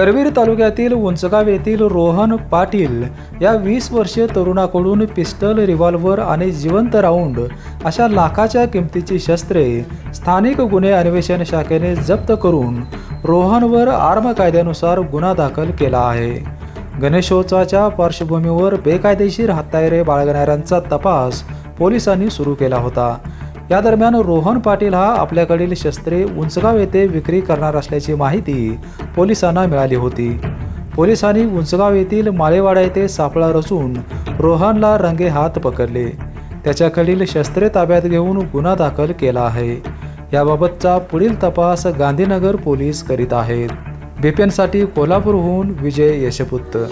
करवीर तालुक्यातील उंचगाव येथील रोहन पाटील या वीस वर्षीय तरुणाकडून पिस्टल रिव्हॉल्व्हर आणि जिवंत राऊंड अशा लाखाच्या किमतीची शस्त्रे स्थानिक गुन्हे अन्वेषण शाखेने जप्त करून रोहनवर आर्म कायद्यानुसार गुन्हा दाखल केला आहे. गणेशोत्सवाच्या पार्श्वभूमीवर बेकायदेशीर हत्यारे बाळगणाऱ्यांचा तपास पोलिसांनी सुरू केला होता. या दरम्यान रोहन पाटील हा आपल्याकडील शस्त्रे उंचगाव येथे विक्री करणार असल्याची माहिती पोलिसांना मिळाली होती. पोलिसांनी उंचगाव येथील माळेवाडा येथे सापळा रचून रोहनला रंगे हात पकडले. त्याच्याकडील शस्त्रे ताब्यात घेऊन गुन्हा दाखल केला आहे. याबाबतचा पुढील तपास गांधीनगर पोलीस करीत आहेत. बीपीएनसाठी कोल्हापूरहून विजय यशपुत्र